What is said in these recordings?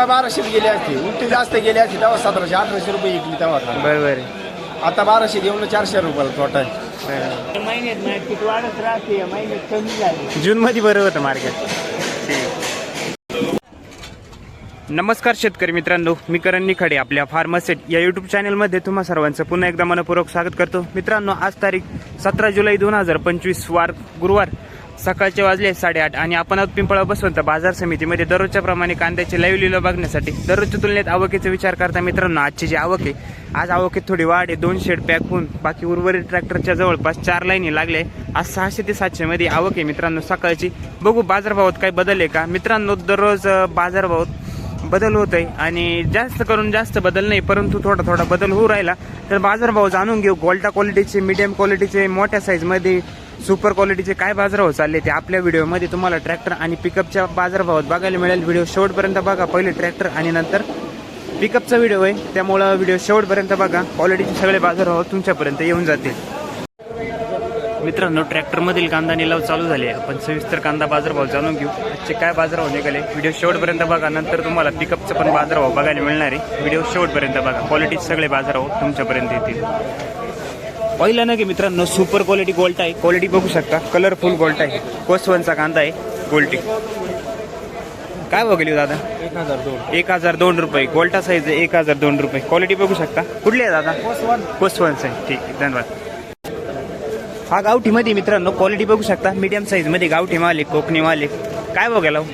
तेव्हा बाराशे गेली असते. उलटी जास्त गेली असते तेव्हा सतराशे अठराशे रुपये विकली तेव्हा. बरोबर आहे. आता बाराशे घेऊन चारशे रुपयाला तोटा आहे बरोबर. महिन्यात मार्केट वाढत राहते महिन्यात कमी झाले. जून मध्ये बरं होतं मार्केट. नमस्कार शेतकरी मित्रांनो मी करण निखाडे आपल्या फार्मासेट या युट्यूब चॅनलमध्ये तुम्हा सर्वांचं पुन्हा एकदा मनपूर्वक स्वागत करतो. मित्रांनो आज तारीख सतरा जुलै दोन हजार पंचवीस वार गुरुवार. सकाळचे वाजले साडेआठ आणि आपण आहोत पिंपळा बसवंत बाजार समितीमध्ये. दररोजच्या प्रमाणे कांद्याची लाईव्ह लिलो बघण्यासाठी. दररोजच्या तुलनेत आवकेचा विचार करता मित्रांनो आजची जी आवक आहे आज आवकेत थोडी वाढ आहे. दोन शेड पॅक होऊन बाकी उर्वरित ट्रॅक्टरच्या जवळपास चार लाईनी लागले. आज सहाशे ते सातशे मध्ये आवक आहे मित्रांनो सकाळची. बघू बाजारभावात काही बदल आहे का? मित्रांनो दररोज बाजारभावात बदल होत आहे आणि जास्त करून जास्त बदल नाही परंतु थोडा थोडा बदल होऊ राहिला. तर बाजारभाव जाणून घेऊ. गोल्टा क्वालिटीचे मीडियम क्वालिटीचे मोठ्या साईजमध्ये सुपर क्वालिटीचे काय बाजारभाव चालले ते आपल्या व्हिडिओमध्ये तुम्हाला ट्रॅक्टर आणि पिकअपच्या बाजारभावात बघायला मिळेल. व्हिडिओ शेवटपर्यंत बघा. पहिले ट्रॅक्टर आणि नंतर पिकअपचा व्हिडिओ आहे. त्यामुळं व्हिडिओ शेवटपर्यंत बघा. क्वालिटीचे सगळे बाजारभाव तुमच्यापर्यंत येऊन जातील. मित्रांनो ट्रॅक्टरमधील कांदा निलाव चालू झाले आपण सविस्तर कांदा बाजारभाव जाणून घेऊ. आजचे काय बाजारभाव निघाले? व्हिडिओ शेवटपर्यंत बघा. नंतर तुम्हाला पिकअपचा पण बाजारभाव बघायला मिळणार आहे. व्हिडिओ शेवटपर्यंत बघा. क्वालिटीचे सगळे बाजारभाव तुमच्यापर्यंत येतील. पहिला ना की मित्रांनो सुपर क्वालिटी गोल्ट आहे. क्वालिटी बघू शकता. कलरफुल गोल्ट आहे. कोसवनचा कांदा आहे. गोल्टी काय बघली दादा? एक हजार दोन एक हजार दोन रुपये गोल्टा साईज आहे. एक हजार दोन रुपये. क्वालिटी बघू शकता. कुठली आहे दादा? कोसवनचं आहे. ठीक आहे. धन्यवाद. हा गावठी मध्ये मित्रांनो क्वालिटी बघू शकता. मीडियम साईजमध्ये गावठी मालिक कोकणी मालिक. काय बघायला हो?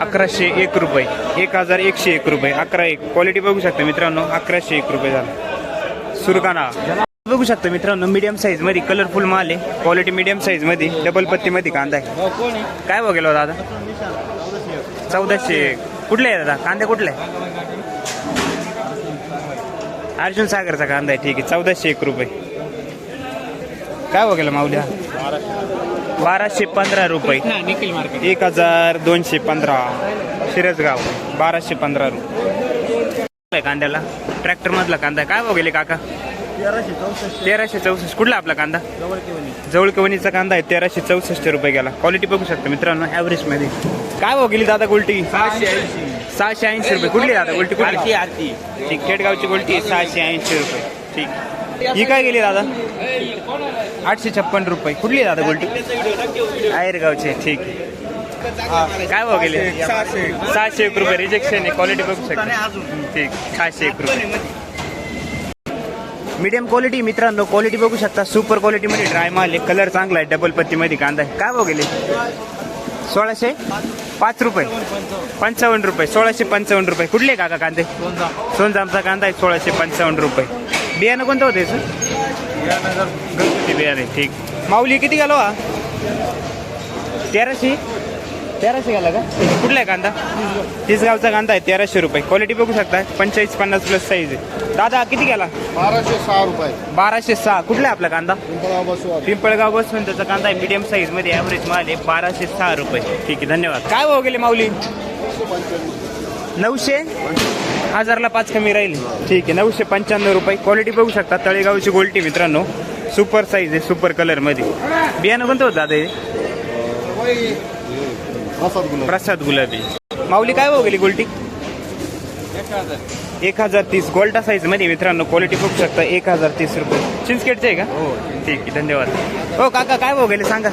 अकराशे एक रुपये. एक हजार एकशे एक रुपये. अकरा एक. क्वालिटी बघू शकता मित्रांनो. अकराशे एक रुपये झाला. सुरकाना बघू शकता मित्रांनो मीडियम साईजमध्ये कलरफुल माल आहे. क्वालिटी मीडियम साईजमध्ये डबल पत्ती मध्ये कांदा आहे. काय बघेल हो दादा? चौदाशे कुठले आहे दादा? कांदे कुठले? आहे अर्जुन सागरचा कांदा आहे ठीक आहे. चौदाशे एक रुपये. काय बघेल माऊल्या बाराशे पंधरा रुपये. एक हजार दोनशे पंधरा. शिरसगाव बाराशे पंधरा रुपये. कांद्याला? ट्रॅक्टर मधला कांदा. काय बघेल काका? तेराशे चौसष्ट. तेराशे चौसष्ट. कुठला आपला कांदा? जवळ केवणी. जवळकवणीचा कांदा आहे. तेराशे चौसष्ट रुपये गेला. क्वालिटी बघू शकता मित्रांनो ॲव्हरेजमध्ये. काय भाव गेली दादा गोल्टी? सहाशे ऐंशी. सहाशे ऐंशी रुपये. कुठली दादा गोल्टी? कुठली? आरती ठीक खेडगावची गोल्टी सहाशे ऐंशी रुपये. ठीक. ही काय गेली दादा? आठशे छप्पन रुपये. कुठली दादा गोल्टी? आयरगावची ठीक. काय भाव गेले सहाशे सहाशे एक रुपये. रिजेक्शन आहे. क्वालिटी बघू शकता. ठीक. सहाशे एक रुपये. मीडियम क्वालिटी मित्रांनो क्वालिटी बघू शकता. सुपर क्वालिटीमध्ये ड्राय माल आहे. कलर चांगला आहे. डबल पत्तीमध्ये कांदा आहे. काय भाव गेले सोळाशे? पाच रुपये. पंचावन्न रुपये. सोळाशे पंचावन्न रुपये. कुठले काका कांदे? सोनजामचा कांदा आहे. सोळाशे पंचावन्न रुपये. बियाणं कोणतं होतं घरगुती बियाणे ठीक. माऊली किती गेलो हा? तेराशे? तेराशे गेला का? कुठला आहे कांदा? तिसगावचा कांदा आहे तेराशे रुपये. क्वालिटी बघू शकता. पंचेचाळीस पन्नास प्लस साईज आहे. दादा किती गेला? बाराशे सहा रुपये. बाराशे सहा. कुठला आहे आपला कांदा? पिंपळगाव बसून त्याचा कांदा आहे. मीडियम साईजमध्ये ॲव्हरेज माल आहे बाराशे सहा रुपये. ठीक आहे धन्यवाद. काय भाव गेले माऊली? नऊशे? हजारला पाच कमी राहील. ठीक आहे नऊशे पंच्याण्णव रुपये. क्वालिटी बघू शकता. तळेगावची गोल्टी मित्रांनो. सुपर साईज आहे सुपर कलरमध्ये. बियाणं कोणतं होतं दादा हे? प्रसाद गुलाब. प्रसाद गुलाबी. माऊली काय भाव गेली गोल्टी एक हजार. तीस. गोल्टा साईजमध्ये मित्रांनो क्वालिटी बघू शकता. एक हजार तीस रुपये. चिंचखेडचे आहे का? हो. ठीक आहे धन्यवाद. हो काका काय भाव गेले सांगा.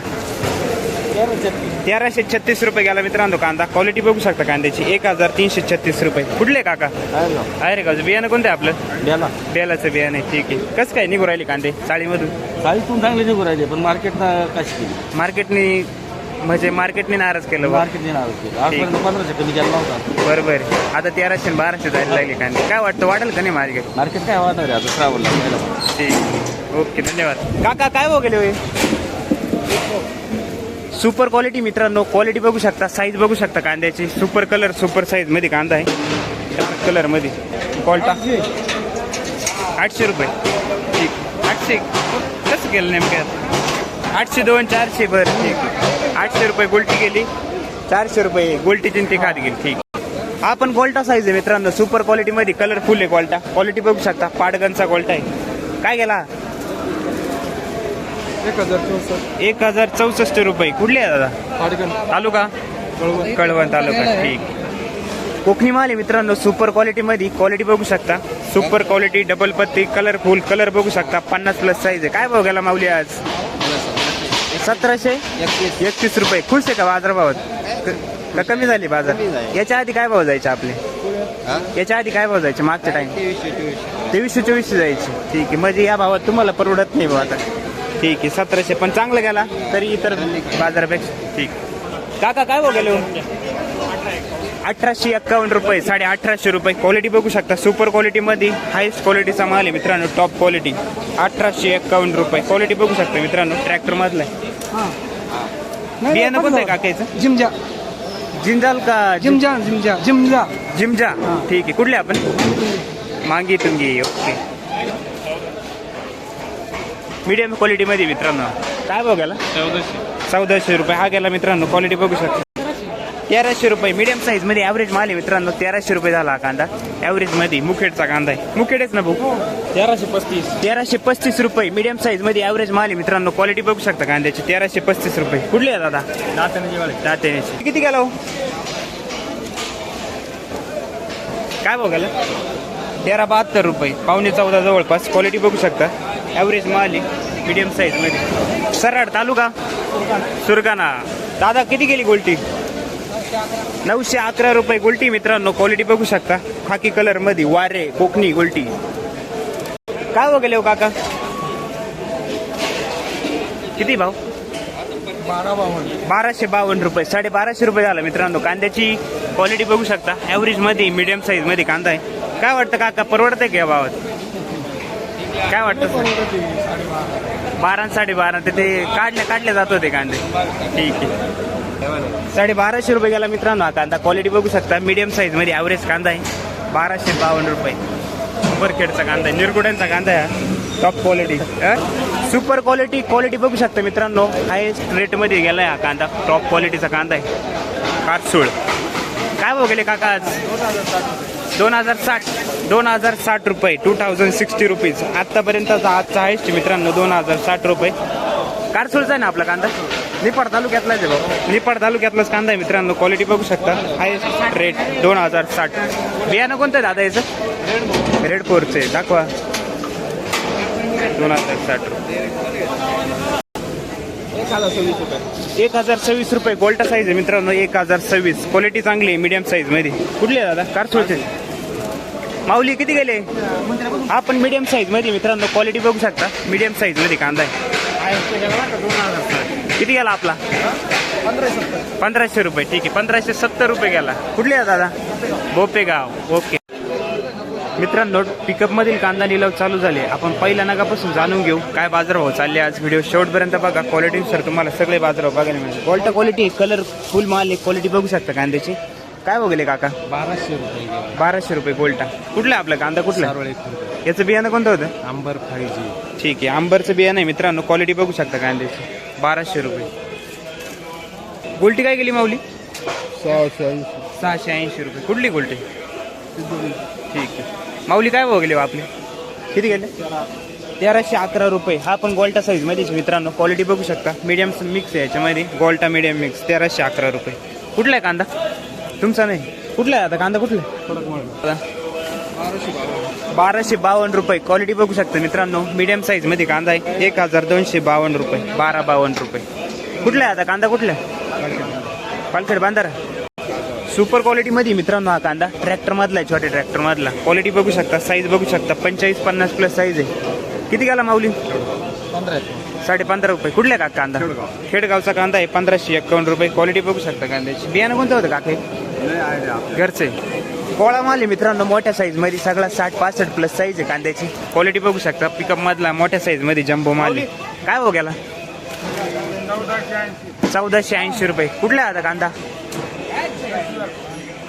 तेराशे छत्तीस रुपये गेला मित्रांनो कांदा. क्वालिटी बघू शकता कांद्याची. एक हजार तीनशे छत्तीस रुपये. कुठले काका? आहे ना. आहे रे का बियाणं कोणतं आहे आपलं? ना बेलाचं बियाणं आहे. ठीक आहे. कसं काय निघू राहिले कांदे? चाळीमधून? चाळीतून चांगले निघू राहिले पण मार्केटला कशी मार्केटने म्हणजे मार्केटने नाराज केलं बा. मार्केट देणार होते आजपर्यंत पंधराशे कमी केला नव्हता. बरोबर. आता तेराशे आणि बाराशे जायला लागले कांदे. काय वाटतं वाटेल का नाही मार्केट? मार्केट काय वाटणार आहे आता? श्रावणला ठीक. ओके धन्यवाद. काका काय भाव गेले होय? सुपर क्वालिटी मित्रांनो क्वालिटी बघू शकता साईज बघू शकता कांद्याची. सुपर कलर सुपर साईजमध्ये कांदा आहे. डार्क कलरमध्ये. क्वालटा आठशे रुपये. ठीक. आठशे. कसं केलं नेमक्यात आठशे दोन चारशे. बरं ठीक. आठशे रुपये गोल्टी गेली. चारशे रुपये. गोल्टीची ती खात गेली ठीक. हा पण गोल्टा साईज आहे मित्रांनो सुपर क्वालिटीमध्ये कलरफुल आहे क्वालटा क्वालिटी बघू शकता पाडगनचा गोल्टा आहे. काय गेला? एक हजार चौसष्ट एक हजार चौसष्ट रुपये. कुठले आहे दादा? पाडगण. तालुका? कळवण. तालुका ठीक. कोकणी माल आहे मित्रांनो सुपर क्वालिटी मध्ये क्वालिटी बघू शकता. सुपर क्वालिटी डबल पत्ती कलरफुल कलर बघू शकता. पन्नास प्लस साईज आहे. काय भाव गेला माऊली आज? सतराशे एकतीस. रुपये. खुश आहे का बाजारभावात क- का कमी झाली बाजार. याच्या आधी काय भाव जायचे आपले? याच्या आधी काय भाव जायचे मागच्या टाइम तेवीसशे चोवीसशे जायचे. ठीक आहे. म्हणजे या भावात तुम्हाला परवडत नाही भाऊ आता. ठीक आहे. सतराशे पण चांगलं गेला तरी इतर बाजारापेक्षा. ठीक. काका काय भाव गेले हो? अठराशे एक्कावन्न रुपये साडे अठराशे रुपये. क्वालिटी बघू शकता. सुपर क्वालिटी मध्ये हायस्ट क्वालिटीचा माल आहे मित्रांनो. टॉप क्वालिटी अठराशे एक्कावन्न रुपये. क्वालिटी बघू शकता मित्रांनो. ट्रॅक्टर मधला आहे बियाणं कोणतं आहे काकायचं? जिमजा. जिंजाल का जिमजा जिमजा. जिमजा. जिमजा? ठीक आहे. कुठले आपण? मांगी तुंगी ओके. मीडियम क्वालिटी मध्ये मित्रांनो. काय भाव गेला चौदाशे रुपये. हा गेला मित्रांनो. क्वालिटी बघू शकता. तेराशे रुपये. मीडियम साईजमध्ये ॲव्हरेज माल आहे मित्रांनो. तेराशे रुपये झाला हा कांदा. ॲव्हरेजमध्ये मुखेडचा कांदा आहे. मुखेडच ना भाऊ? तेराशे पस्तीस. तेराशे पस्तीस रुपये. मीडियम साईजमध्ये ॲव्हरेज माल आहे मित्रांनो. क्वालिटी बघू शकता कांद्याची. तेराशे पस्तीस रुपये. कुठली आहे दादा? दातेनेची. किती गेला हो? काय गेला? तेरा बहात्तर रुपये. पावणे चौदा जवळपास. क्वालिटी बघू शकता. ॲव्हरेज माल आहे. मीडियम साईजमध्ये. सरळ तालुका? सुरगाणा. दादा किती गेली गोल्टी? नऊशे अकरा रुपये गोल्टी मित्रांनो. क्वालिटी बघू शकता. खाकी कलरमध्ये वारे कोकणी गोल्टी. काय हो वगैरे हो काका? किती भाव? बारा बावन्न बाराशे बावन्न रुपये. साडे बाराशे रुपये झाला मित्रांनो. कांद्याची क्वालिटी बघू शकता. ॲव्हरेजमध्ये मीडियम साईजमध्ये कांदा आहे. काय वाटतं काका? परवडतंय का या भावात? काय वाटतं बारा साडेबारा ते ते काढले काढले जात होते कांदे. ठीक आहे. साडे बाराशे रुपये गेला मित्रांनो हा कांदा क्वालिटी बघू शकता. मीडियम साईजमध्ये ॲव्हरेज कांदा आहे. बाराशे बावन्न रुपये. सुपरखेडचा कांदा आहे. निरगुड्यांचा कांदा आहे हा. Top quality super quality quality बघू शकता मित्रांनो. हायेस्ट रेटमध्ये गेलाय हा कांदा. टॉप क्वालिटीचा कांदा आहे. काटसूळ काय बघले काका आज? दोन हजार साठ. दोन हजार साठ रुपये टू थाउजंड सिक्स्टी रुपीज आत्तापर्यंतचा आजचा हायस्ट मित्रांनो दोन हजार साठ रुपये. कारसूळचा आहे ना आपला कांदा? निपाड तालुक्यातलाच आहे भाऊ. निपाड तालुक्यातलाच कांदा आहे मित्रांनो क्वालिटी बघू शकता. हायेस्ट रेट दोन हजार साठ. बियाणं कोणतं आहे दादा याचं? रेड फोरचे दाखवा. दोन हजार साठ रुपये. एक हजार सव्वीस रुपये. गोल्टा साईज आहे मित्रांनो एक हजार सव्वीस. क्वालिटी चांगली आहे मीडियम साईजमध्ये. कुठली आहे दादा? कारसूळचे माऊली किती गेले? हा पण मीडियम साईजमध्ये मित्रांनो क्वालिटी बघू शकता. मीडियम साईजमध्ये कांदा आहे. किती गेला आपला? पंधराशे रुपये. ठीक आहे. पंधराशे सत्तर रुपये गेला. कुठली आहे दादा? बोपेगाव. ओके. मित्रांनो पिकअप मधील कांदा लिलाव चालू झाले. आपण पहिल्या नगापासून जाणून घेऊ. काय बाजारभाव चालले आज? व्हिडिओ शेवटपर्यंत बघा. क्वालिटी सर तुम्हाला सगळे बाजारभाव बघायला मिळेल क्वालिटी क्वालिटी कलर फुल माल आहे. क्वालिटी बघू शकता कांद्याची. काय बघले काका? बाराशे रुपये बाराशे रुपये गोल्टा कुठला आपला? कांदा कुठला? याचं बियाणं कोणतं होतं? अंबर फाय जी ठीक आहे. आंबरचं बियाणं आहे मित्रांनो. क्वालिटी बघू शकता कांद्याची. बाराशे रुपये. गोल्टी काय गेली माऊली? सहाशे सहाशे ऐंशी रुपये. कुठली गोल्टी? ठीक आहे. माऊली काय भाव गेले हो आपले? किती गेले? तेराशे अकरा रुपये. हा पण गोल्टा साईज मध्येच मित्रांनो. क्वालिटी बघू शकता. मीडियम मिक्स आहे याच्यामध्ये. गोल्टा मीडियम मिक्स तेराशे अकरा रुपये. कुठला आहे कांदा? तुमचा नाही. कुठला आहे आता? कांदा कुठला आहे? बाराशे बावन्न रुपये. क्वालिटी बघू शकता मित्रांनो. मीडियम साईजमध्ये कांदा आहे. एक हजार दोनशे बावन्न रुपये. बारा बावन्न रुपये. कुठला आहे आता? कांदा कुठला आहे? पालखेड बांधारा. सुपर क्वालिटी मध्ये मित्रांनो हा कांदा. ट्रॅक्टर मधला आहे छोट्या ट्रॅक्टर मधला. क्वालिटी बघू शकता साईज बघू शकता. पंचेचाळीस पन्नास प्लस साईज आहे. किती गेला माऊली? साडे पंधरा रुपये कुठल्या का कांदा? खेडगावचा कांदा आहे पंधराशे एक्कावन्न रुपये. क्वालिटी बघू शकता कांद्याची. बियाणं कोणतं होतं काके? घरचे. कोळा माल आहे मित्रांनो मोठ्या साईजमध्ये. सगळा साठ पासष्ट प्लस साईज आहे कांद्याची. क्वालिटी बघू शकता. पिकअप मधला मोठ्या साईजमध्ये जम्बो माल आहे. काय हो गेला? चौदाशे ऐंशी रुपये. कुठला आहे आता कांदा?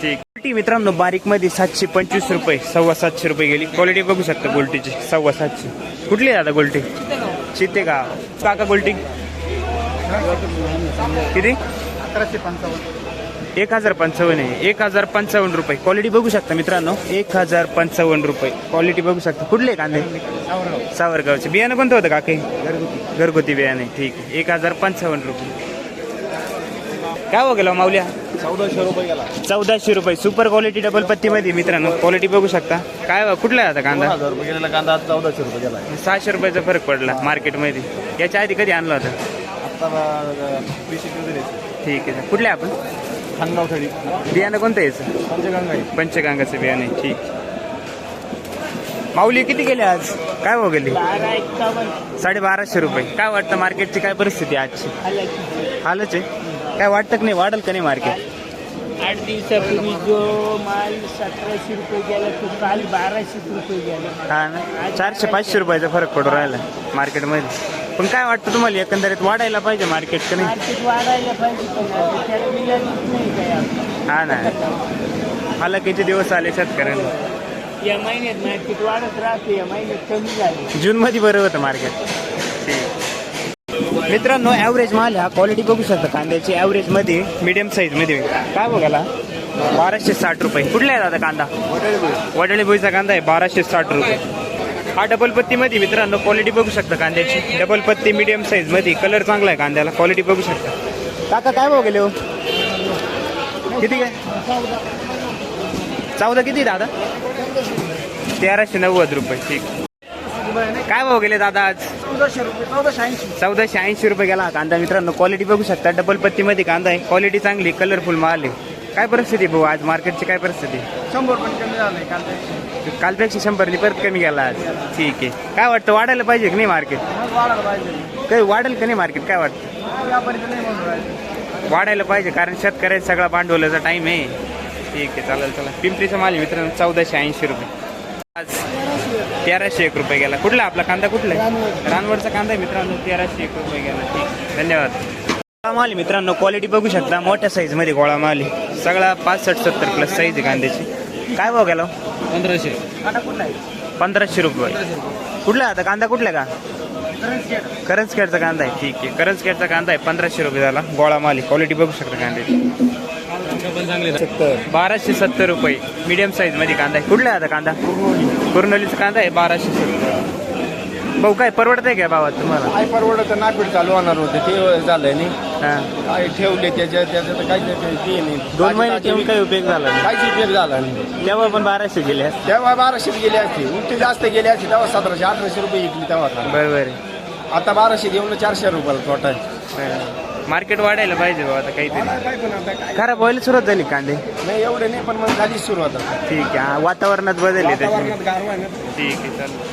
ठीक. क्वालिटी मित्रांनो बारीकमध्ये सातशे पंचवीस रुपये. सव्वा सातशे रुपये गेली. क्वालिटी बघू शकता गोल्टीची. सव्वा सातशे. कुठली आहे आता गोल्टी? चित्ते का काका गोल्टी? किती? अकराशे पंचावन्न. एक हजार पंचावन्न आहे. एक हजार पंचावन्न रुपये. क्वालिटी बघू शकता मित्रांनो. एक हजार पंचावन्न रुपये. क्वालिटी बघू शकता. कुठले कांदे? सावरगावचे. बियाणं कोणतं होतं काके? घरगुती घरगुती बियाणे. ठीक आहे. एक हजार पंचावन्न रुपये. काय हो गेलो माऊल्या? चौदाशे रुपये गेला. चौदाशे रुपये. सुपर क्वालिटी डबल पत्तीमध्ये मित्रांनो. क्वालिटी बघू शकता. काय हो, कुठला आता कांदा? रुपये कांदा चौदाशे रुपये गेला. सहाशे रुपयाचा फरक पडला मार्केटमध्ये. याच्या आधी कधी आणला होता? ठीक आहे. कुठले आपण? खानगाव थडी बियाणं कोणतं यायचं पंचगंगा आहे. पंचगंगाचं बियाणे ठीक. माऊली किती गेले आज? काय हो गेली? साडे बाराशे रुपये. काय वाटतं मार्केटची काय परिस्थिती आहे आजची? हालच आहे. काय वाटतं की नाही? वाढेल का नाही मार्केट आठ दिवसापूर्वी जो माल सतराशे रुपये गेला तो काल बाराशे रुपये गेला. हा ना? चारशे पाचशे रुपयाचा फरक पडू राहिला मार्केटमध्ये पण काय वाटतं तुम्हाला एकंदरीत वाढायला पाहिजे मार्केट का नाही? मार्केट वाढायला पाहिजे पण आता त्यात मिळालीच नाही काय. हा ना. मला किती दिवस आले शेतकऱ्यांना. या महिन्यात मार्केट वाढत राहते या महिन्यात कमी झाले. जून मध्ये बरं होतं मार्केट मित्रांनो ॲव्हरेज माल हा क्वालिटी बघू शकता. कांद्याची ॲव्हरेजमध्ये मिडियम साईजमध्ये. काय बघाला बाराशे साठ रुपये. कुठला आहे दादा कांदा? वडळी भुईचा कांदा आहे बाराशे साठ रुपये. हा डबल पत्ती मध्ये मित्रांनो. क्वालिटी बघू शकता कांद्याची. डबल पत्ती मिडियम साईजमध्ये. कलर चांगला आहे कांद्याला. क्वालिटी बघू शकता. काका काय भाव गेले हो? किती काय चौदा किती दादा? तेराशे नव्वद रुपये. ठीक. काय भाव गेले दादा आज? चौदाशे ऐंशी. चौदाशे ऐंशी रुपये गेला हा कांदा. मित्रांनो क्वालिटी बघू शकता. डबल पत्तीमध्ये कांदा आहे. क्वालिटी चांगली कलरफुल माल आहे. काय परिस्थिती आहे भाऊ? आज मार्केटची काय परिस्थिती? शंभर पण कमी झालंय कांदा कालपेक्षा शंभरनी परत कमी गेला आज. ठीक आहे. काय वाटतं वाढायला पाहिजे की नाही मार्केट मग वाढायला पाहिजे. काही वाढेल का नाही मार्केट काय वाटतं? वाढायला पाहिजे कारण शेतकऱ्याचा सगळा भांडवलाचा टाईम आहे. ठीक आहे चालेल चला पिंपरीचा माल आहे मित्रांनो चौदाशे ऐंशी रुपये. आज तेराशे एक रुपये गेला. कुठला आपला कांदा कुठला आहे? रानवडचा कांदा आहे मित्रांनो तेराशे एक रुपये गेला. ठीक धन्यवाद. गोळा माल मित्रांनो क्वालिटी बघू शकता. मोठ्या साईजमध्ये गोळा माल आहे. सगळा पासष्ट सत्तर प्लस साईज आहे कांद्याची. काय भाव गेला? पंधराशे. पंधराशे रुपये. कुठला आहे आता? कांदा कुठला आहे का? करंजखेडचा कांदा आहे. ठीक आहे. करंजखेडचा कांदा आहे. पंधराशे रुपये झाला. गोळा माल आहे क्वालिटी बघू शकता कांद्याची. बाराशे सत्तर रुपये. मीडियम साईजमध्ये कांदा आहे. कुठला आहे आता कांदा? कुर्नलीचा कांदा आहे. बाराशे सत्तर. भाऊ काय परवडत आहे का भावात तुम्हाला? काय परवडत. नागपूर चालू होणार होते. ते झालंय नाही. हा. काय ठेवले त्याच्या त्याचं तर काही ते नाही. दोन महिने ठेवून काही उपयोग झाला नाही. काहीच उपयोग झाला नाही. तेव्हा पण बाराशे गेले असते. तेव्हा बाराशे गेले असते. उलटी जास्त गेले असते तेव्हा सतराशे अठराशे रुपये विकली तेव्हा बरोबर आहे. आता बाराशे घेऊन चारशे रुपयाला तोटा आहे. मार्केट वाढायला पाहिजे भाऊ आता काहीतरी. काय पण आता काय खराब व्हायला सुरुवात झाली कांदे. नाही एवढे नाही पण मग झाली सुरुवात आता. ठीक आहे हा, वातावरणात बदल आहे त्याच्यामुळे. वातावरणात गारवा आहे ना. ठीक आहे चालेल.